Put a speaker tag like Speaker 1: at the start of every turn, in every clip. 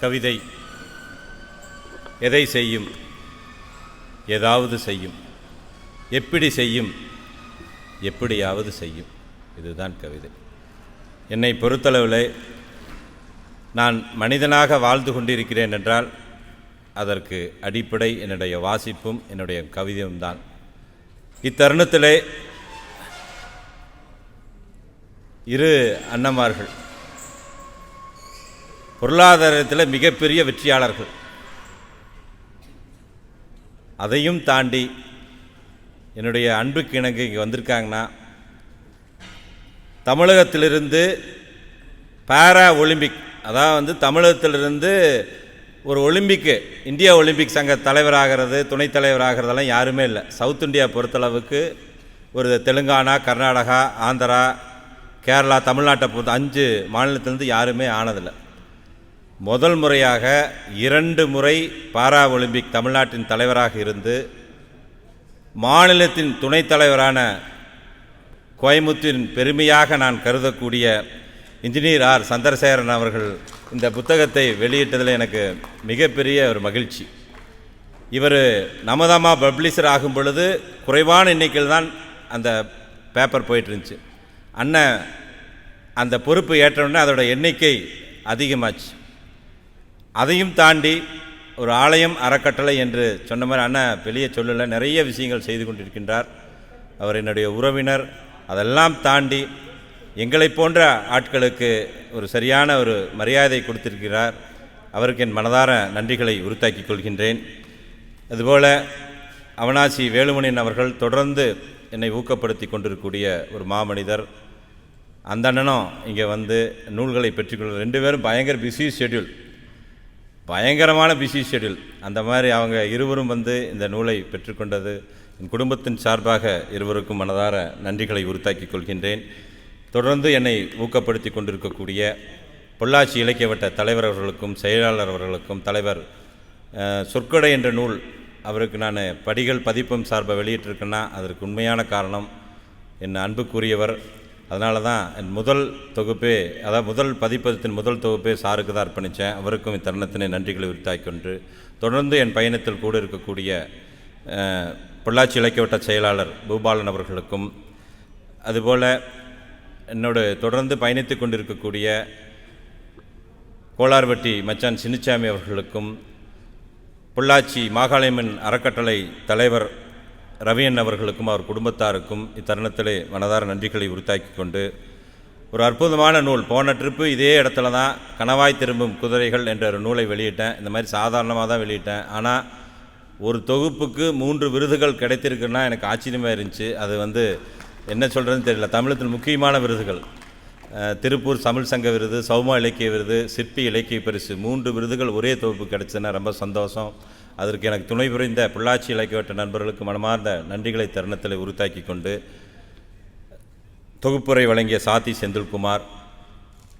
Speaker 1: கவிதை. எதை செய்யும்? ஏதாவது செய்யும். எப்படி செய்யும்? எப்படியாவது செய்யும். இதுதான் கவிதை. என்னை பொறுத்தளவில் நான் மனிதனாக வாழ்ந்து கொண்டிருக்கிறேன் என்றால் அதற்கு அடிப்படை என்னுடைய வாசிப்பும் என்னுடைய கவிதையும் தான். இத்தருணத்திலே இரு அண்ணமார்கள் பொருளாதாரத்தில் மிகப்பெரிய வெற்றியாளர்கள். அதையும் தாண்டி என்னுடைய அன்புக்கு இணங்க இங்கே வந்திருக்காங்கன்னா தமிழகத்திலிருந்து பாரா ஒலிம்பிக் அதாவது வந்து தமிழகத்திலிருந்து ஒரு ஒலிம்பிக்கு இந்தியா ஒலிம்பிக் சங்க தலைவராகிறது துணைத் தலைவராகிறதெல்லாம் யாருமே இல்லை. சவுத் இந்தியா பொறுத்தளவுக்கு ஒரு தெலுங்கானா கர்நாடகா ஆந்திரா கேரளா தமிழ்நாட்டை பொறுத்த அஞ்சு மாநிலத்திலேருந்து யாருமே ஆனதில்லை. முதல் முறையாக இரண்டு முறை பாரா ஒலிம்பிக் தமிழ்நாட்டின் தலைவராக இருந்து மாநிலத்தின் துணைத் தலைவரான கோயமுத்தின் பெருமையாக நான் கருதக்கூடிய இன்ஜினியர் ஆர். சந்திரசேகரன் அவர்கள் இந்த புத்தகத்தை வெளியிட்டதில் எனக்கு மிகப்பெரிய ஒரு மகிழ்ச்சி. இவர் நமதாமா பப்ளிஷர் ஆகும் பொழுது குறைவான எண்ணிக்கையில் தான் அந்த பேப்பர் போயிட்டு இருந்துச்சு அண்ணன் அந்த பொறுப்பு ஏற்றவுடனே அதோட எண்ணிக்கை அதிகமாச்சு. அதையும் தாண்டி ஒரு ஆலயம் அறக்கட்டளை என்று சொன்ன மாதிரி அண்ணன் வெளிய சொல்லலை நிறைய விஷயங்கள் செய்து கொண்டிருக்கின்றார். அவர் என்னுடைய உறவினர். அதெல்லாம் தாண்டி எங்களைப் போன்ற ஆட்களுக்கு ஒரு சரியான ஒரு மரியாதை கொடுத்திருக்கிறார். அவருக்கு என் மனதார நன்றிகளை உறுத்தாக்கிக் கொள்கின்றேன். அதுபோல் அவனாசி வேலுமணியன் அவர்கள் தொடர்ந்து என்னை ஊக்கப்படுத்தி கொண்டிருக்கக்கூடிய ஒரு மாமனிதர். அந்த அண்ணனும் இங்கே வந்து நூல்களை பெற்றுக்கொள்ள ரெண்டு பேரும் பயங்கர பிஸி ஷெட்யூல் பயங்கரமான பிஸி ஷெடியூல் அந்த மாதிரி அவங்க இருவரும் வந்து இந்த நூலை பெற்றுக்கொண்டது. என் குடும்பத்தின் சார்பாக இருவருக்கும் மனதார நன்றிகளை உறுத்தாக்கிக் கொள்கின்றேன். தொடர்ந்து என்னை ஊக்கப்படுத்தி கொண்டிருக்கக்கூடிய பொள்ளாச்சி இலக்கிய வட்ட தலைவர் அவர்களுக்கும் செயலாளர் அவர்களுக்கும் தலைவர் சொற்கொடை என்ற நூல் அவருக்கு நான் படிகள் பதிப்பம் சார்பை வெளியிட்டிருக்கேன்னா அதற்கு உண்மையான காரணம் என் அன்புக்குரியவர் அதனால தான் என் முதல் தொகுப்பே அதாவது முதல் பதிப்பதத்தின் முதல் தொகுப்பே சாருக்கு தான் அர்ப்பணித்தேன் அவருக்கும் இத்தருணத்தினை நன்றிகளை உரித்தாக்கிக் கொண்டு தொடர்ந்து என் பயணத்தில் கூட இருக்கக்கூடிய பொள்ளாச்சி இலக்கியவட்ட செயலாளர் பூபாலன் அவர்களுக்கும் அதுபோல் என்னோட தொடர்ந்து பயணித்து கொண்டிருக்கக்கூடிய கோளார்வட்டி மச்சான் சின்னிச்சாமி அவர்களுக்கும் பொள்ளாச்சி மாகாளியம்மன் அறக்கட்டளை தலைவர் ரவியன் அவர்களுக்கும் அவர் குடும்பத்தாருக்கும் இத்தருணத்திலே மனதார நன்றிகளை உருத்தாக்கி கொண்டு ஒரு அற்புதமான நூல். போன ட்ரிப்பு இதே இடத்துல தான் கணவாய் திரும்பும் குதிரைகள் என்ற ஒரு நூலை வெளியிட்டேன். இந்த மாதிரி சாதாரணமாக தான் வெளியிட்டேன். ஆனால் ஒரு தொகுப்புக்கு மூன்று விருதுகள் கிடைத்திருக்குன்னா எனக்கு ஆச்சரியமாக இருந்துச்சு. அது வந்து என்ன சொல்கிறதுன்னு தெரியல. தமிழத்தில் முக்கியமான விருதுகள். திருப்பூர் தமிழ் சங்க விருது சௌமா இலக்கிய விருது சிற்பி இலக்கிய பரிசு. மூன்று விருதுகள் ஒரே தொகுப்பு கிடைச்சதுன்னா ரொம்ப சந்தோஷம். அதற்கு எனக்கு துணை புரிந்த பொள்ளாச்சி இலக்கியவட்ட நண்பர்களுக்கு மனமார்ந்த நன்றிகளை தருணத்தில் உறுத்தாக்கி கொண்டு தொகுப்புரை வழங்கிய சாத்தி செந்தில்குமார்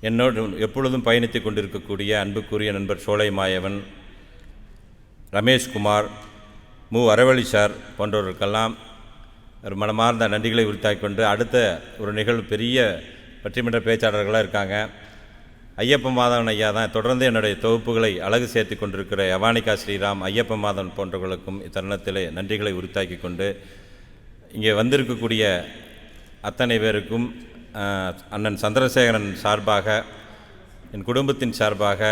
Speaker 1: என்னோடு எப்பொழுதும் பயணித்து கொண்டிருக்கக்கூடிய அன்புக்குரிய நண்பர் சோலை மாயவன் ரமேஷ்குமார் மு. அரவழி சார் போன்றவர்களுக்கெல்லாம் ஒரு மனமார்ந்த நன்றிகளை உரித்தாக்கிக் கொண்டு அடுத்த ஒரு நிகழ்வு பெரிய பட்டிமன்ற பேச்சாளர்களாக இருக்காங்க. ஐயப்ப மாதவன் ஐயா தான் தொடர்ந்து என்னுடைய தொகுப்புகளை அழகு சேர்த்து கொண்டிருக்கிற யவானிகா ஸ்ரீராம் ஐயப்ப மாதவன் போன்றவர்களுக்கும் இத்தருணத்திலே நன்றிகளை உரித்தாக்கி கொண்டு இங்கே வந்திருக்கக்கூடிய அத்தனை பேருக்கும் அண்ணன் சந்திரசேகரன் சார்பாக என் குடும்பத்தின் சார்பாக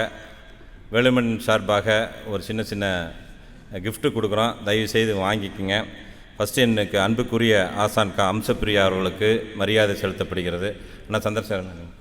Speaker 1: வேலுமன் சார்பாக ஒரு சின்ன சின்ன கிஃப்ட்டு கொடுக்குறோம். தயவு செய்து வாங்கிக்கோங்க. ஃபஸ்ட்டு எனக்கு அன்புக்குரிய ஆசான் கா அம்சப்பிரியா அவர்களுக்கு மரியாதை செலுத்தப்படுகிறது. அண்ணா சந்திரசேகரன்.